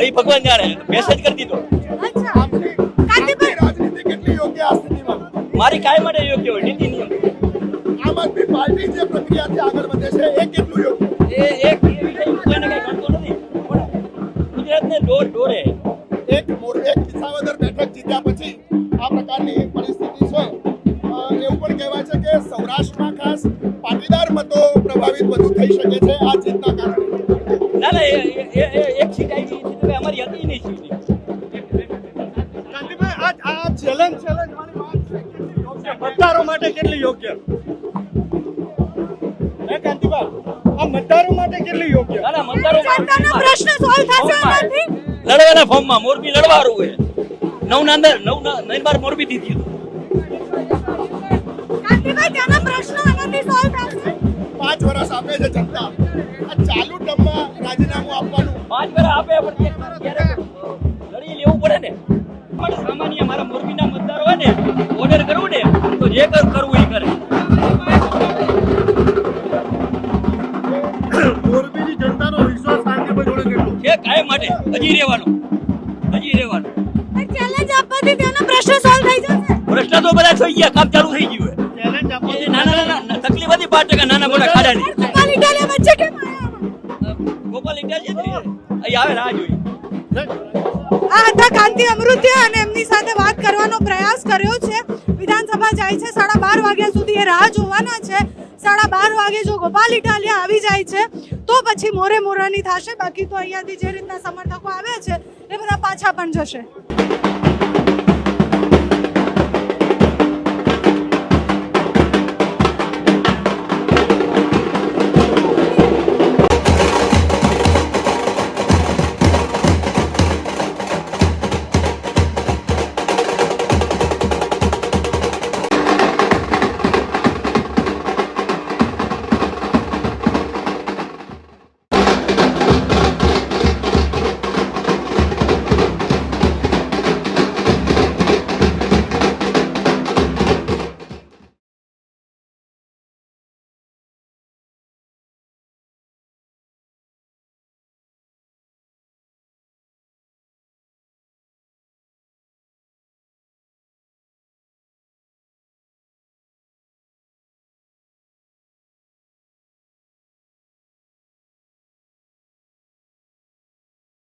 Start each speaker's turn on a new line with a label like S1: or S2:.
S1: એ ભગવાન જાણે. મેસેજ કરી દીધો.
S2: અચ્છા.
S3: આપની
S2: કાંતિભાઈ
S3: રાજનીતિ કેટલી યોગ્ય આ સ્થિતિમાં?
S1: મારી કાય માટે યોગ્ય હોય નીતિ નિયમ.
S3: આમ આદમી પાર્ટી જે પ્રક્રિયાથી આગળ વધે છે એ કેટલું યોગ્ય?
S1: એ એક એ વિષય કોઈને કઈ ગણતો નથી. ગુજરાતને ડોર ડોરે
S3: એક એક વિસાવદર બેઠક જીત્યા પછી આ પ્રકારની પરિસ્થિતિ છે. એવું પણ કહેવાય છે કે સૌરાષ્ટ્રમાં ખાસ પાટીદાર મતો પ્રભાવિત વધુ થઈ શકે છે આ જીતના કારણે.
S1: ના ના એક સીટ આવી ગઈ અમારી હતી નહીં સીટ
S3: કાંતિભાઈ આ આ ચેલેન્જ ચેલેન્જ વાળી વાત છે. મતદારો માટે કેટલી યોગ્ય? હે કાંતિભાઈ આ મતદારો માટે કેટલી યોગ્ય?
S1: ના ના મતદારો
S2: જનતાનો પ્રશ્ન સોલ્વ થશે આનાથી?
S1: લડવાના ફોર્મમાં. મોરબી લડવાનું હોય. નવ ના અંદર નવ ના નવ બાર મોરબી થી થયું
S2: કાંતિભાઈ પ્રશ્ન આનાથી સોલ્વ થશે.
S3: પાંચ વર્ષ આપે છે જનતા. આ ચાલુ ટર્મમાં રાજીનામું આપવાનું.
S1: પાંચ વર્ષ આપે પણ લડી લેવું પડે ને? પણ સામાન્ય મારા મોરબીના મતદાર હોય ને ઓર્ડર કરવું ને તો જે કરવું એ કરે.
S3: મોરબીની જનતાનો વિશ્વાસ કાંતિભાઈ જોડે કેટલો?
S1: છે કાય માટે હજી રહેવાનું હજી રહેવાનું.
S2: ચેલેન્જ આપવાથી ત્યાંના પ્રશ્ન સોલ્વ થઈ જશે.
S1: પ્રશ્ન તો બધા થઈ ગયા કામ ચાલુ થઈ ગયું છે. નાના નાના તકલીફ હતી પાંચ ટકા નાના મોટા આવે રાહ જોઈ.
S2: આ હતા કાંતિ અમૃત્ય અને એમની સાથે વાત કરવાનો પ્રયાસ કર્યો છે. વિધાનસભા જાય છે સાડા બાર વાગ્યા સુધી એ રાહ જોવાના છે. સાડા બાર વાગે જો ગોપાલ ઇટાલિયા આવી જાય છે તો પછી મોરે મોરાની થશે. બાકી તો અહીંયાથી જે રીતના સમર્થકો આવ્યા છે એ બધા પાછા પણ જશે.